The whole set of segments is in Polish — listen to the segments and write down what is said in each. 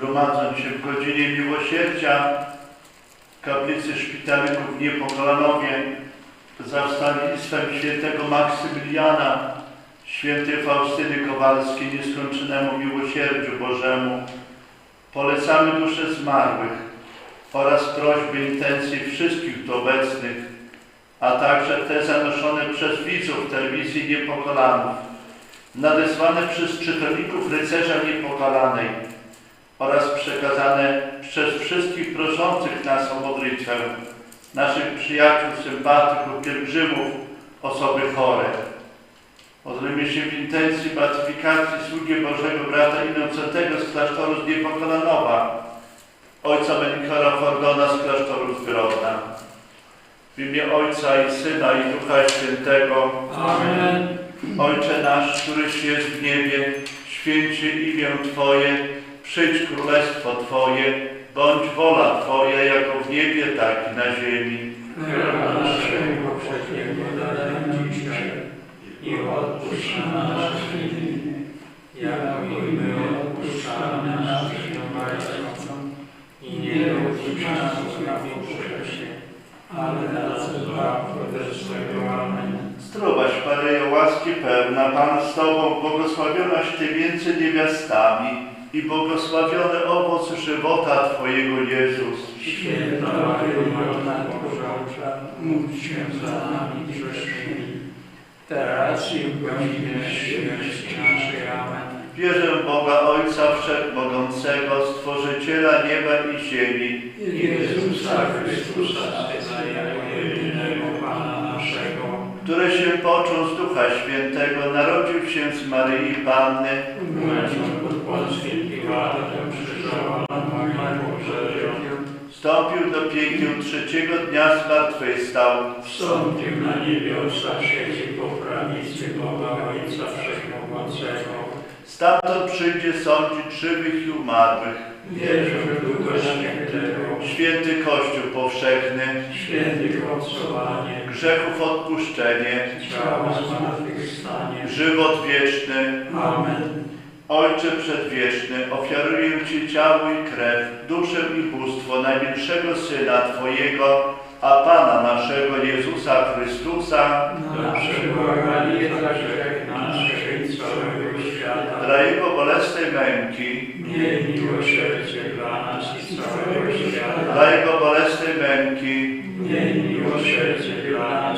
gromadząc się w godzinie miłosierdzia. W kaplicy szpitalików w Niepokolanowie za wstawiennictwem świętego Maksymiliana, świętej Faustyny Kowalskiej, nieskończonemu miłosierdziu Bożemu, polecamy dusze zmarłych oraz prośby intencje wszystkich tu obecnych, a także te zanoszone przez widzów telewizji Niepokolanów, nadesłane przez czytelników Rycerza Niepokalanej oraz przekazane przez wszystkich proszących nas o modlitwę, naszych przyjaciół, sympatyków, pielgrzymów, osoby chore. Modlimy się w intencji beatyfikacji sługi Bożego brata Innocentego z klasztoru z Niepokolanowa, ojca Melikora Fordona z klasztoru Zbrodna. W imię Ojca i Syna i Ducha Świętego. Amen. Ojcze nasz, któryś jest w niebie, święcie imię Twoje, przyjdź królestwo Twoje, bądź wola Twoja, jako w niebie, tak i na ziemi. Chleba naszego powszedniego daj nam dzisiaj i odpuść nam nasze winy, jako i my odpuszczamy naszym winowajcom. I nie dopójdź nas na pokuszenie, ale nas zbaw ode złego. Amen. Zdrowaś Maryjo, łaski pełna, Pan z Tobą, błogosławionaś Ty między niewiastami i błogosławiony owoc żywota Twojego Jezus. Święta Maryjo, Matko Boża, módl się za nami grzesznymi, teraz i w godzinie śmierci naszej. Amen. Wierzę Boga Ojca Wszechmogącego, Stworzyciela nieba i ziemi, Jezusa Chrystusa, jedynego Pana naszego, który się począł z Ducha Świętego, narodził się z Maryi Panny, umęczon wstąpił do piekieł trzeciego dnia zmartwychwstał, wstąpił na niebiosa, siedzi po prawicy Boga Ojca Wszechmogącego. stamtąd przyjdzie sądzić żywych i umarłych. Wierzę w Ducha Świętego, Święty Kościół powszechny, świętych obcowanie, grzechów odpuszczenie, ciała zmartwychwstanie. żywot wieczny. Amen. Ojcze przedwieczny, ofiaruję Ci ciało i krew, duszę i bóstwo najmilszego Syna Twojego, a Pana naszego Jezusa Chrystusa, za grzech nasze i całego świata. dla Jego bolesnej męki, Miej miłosierdzie dla nas i całego świata. dla Jego bolesnej męki, Miej miłosierdzie dla nas.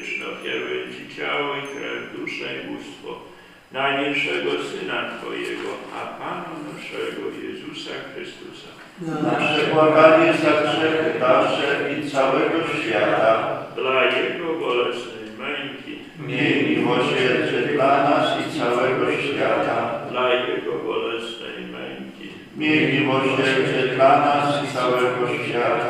Przedwieczny, ofiaruję Ci ciało i krew, duszę i bóstwo najmilszego Syna Twojego, a Pana naszego Jezusa Chrystusa. Nasze błaganie za grzechy nasze i całego świata. Dla Jego bolesnej męki, Miej miłosierdzie dla nas i całego świata. dla Jego bolesnej męki, Miej miłosierdzie dla nas i całego świata.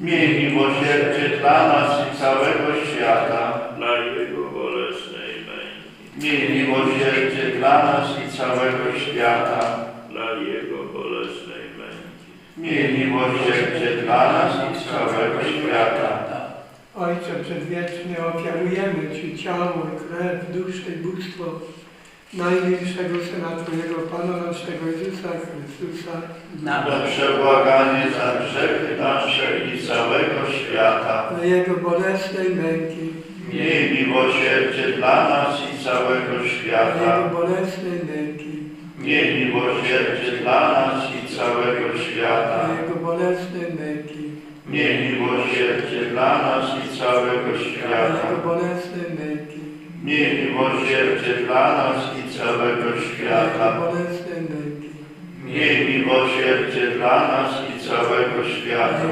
Miej miłosierdzie dla nas i całego świata. dla Jego bolesnej męki, Miej miłosierdzie dla nas i całego świata. dla Jego bolesnej męki, Miej miłosierdzie dla nas i całego świata. Ojcze Przedwieczny, ofiarujemy Ci ciało, krew, duszę i bóstwo najmilszego Syna Twojego, Pana naszego Jezusa Chrystusa, Na przebłaganie za grzechy nasze i całego świata. na Jego bolesnej męki, Miej miłosierdzie dla nas i całego na Jego świata. bolesnej męki, Miej miłosierdzie dla nas i całego na świata. Jego bolesnej męki, Miej miłosierdzie dla nas i całego na świata. Jego bolesnej męki, Miej miłosierdzie dla nas i całego świata. Miej miłosierdzie dla nas i całego świata.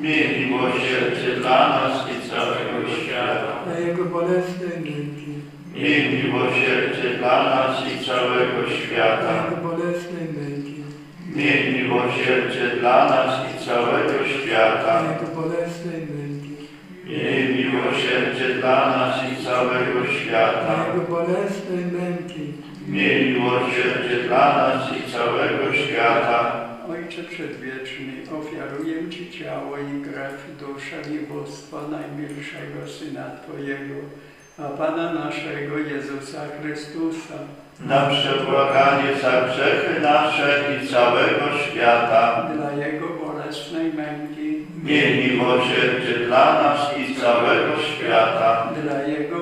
Miej miłosierdzie dla nas i całego świata. Miej miłosierdzie dla nas i całego świata. Miej miłosierdzie dla nas i całego świata. Miej miłosierdzie dla nas na świata. Jego bolesnej męki, Miej miłosierdzie dla nas i całego świata. Ojcze Przedwieczny, ofiaruję Ci ciało i krew, duszę i bóstwo najmilszego Syna Twojego, a Pana naszego Jezusa Chrystusa, Na przebłaganie za grzechy nasze i całego świata. dla Jego bolesnej męki, Miej miłosierdzie dla nas i całego świata. dla Jego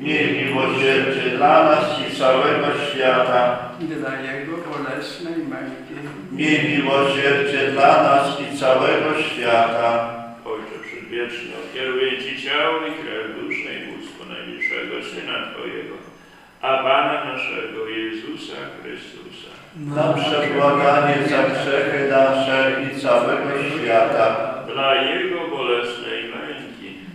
Miej miłosierdzie dla nas i całego świata. dla Jego bolesnej męki, Miej miłosierdzie dla nas i całego świata. Ojcze Przedwieczny, ofiaruję Ci ciało i krew, duszę i bóstwo najmilszego Syna Twojego, a Pana naszego Jezusa Chrystusa. Na przebłaganie za grzechy nasze i całego świata. Dla Jego bolesnej męki,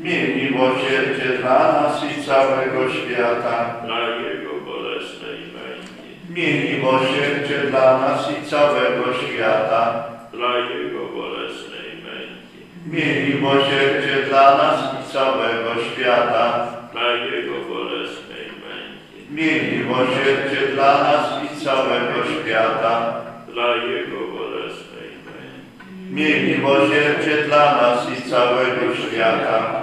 Miej miłosierdzie dla nas i całego świata. dla Jego bolesnej męki, Miej miłosierdzie dla nas i całego świata. dla Jego bolesnej męki, Miej miłosierdzie dla nas i całego świata. dla Jego bolesnej męki, Miej miłosierdzie dla nas i całego świata. dla Jego bolesnej męki, Miej miłosierdzie dla nas i całego świata.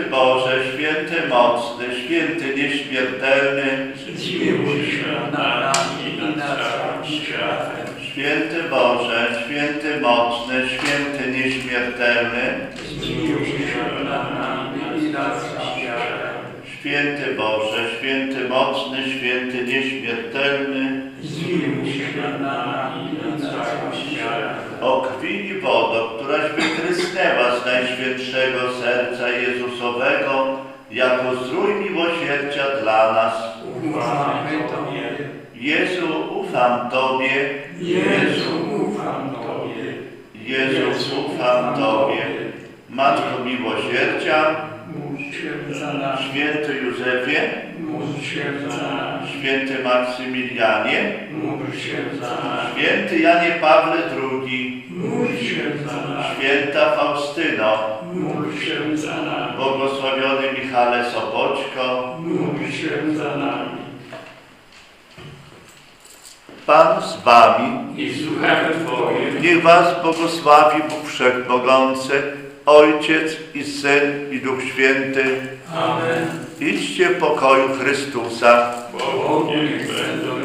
Boże, święty mocny, święty nieśmiertelny, zmiłuj się nad nami i nad całym światem. święty Boże, święty mocny, święty nieśmiertelny, Zmiłuj się nad nami i nad całym światem. święty Boże, święty mocny, święty nieśmiertelny, Zmiłuj się nad nami i nad całym światem. o krwi i wodo, któraś wytrysnęła najświętszego serca Jezusowego, jako zdrój miłosierdzia dla nas. ufamy Tobie, Jezu, ufam Tobie, Jezu, ufam Tobie, Jezu, ufam Tobie. Matko miłosierdzia, święty Józefie, święty Maksymilianie, święty Janie Pawle II, święta Faustyno, Michale Sopoćko, módl się za nami. Pan z wami. i z duchem Twoim, Niech was błogosławi Bóg Wszechmogący, Ojciec i Syn i Duch Święty. Amen. Idźcie w pokoju Chrystusa. Bogu niech będą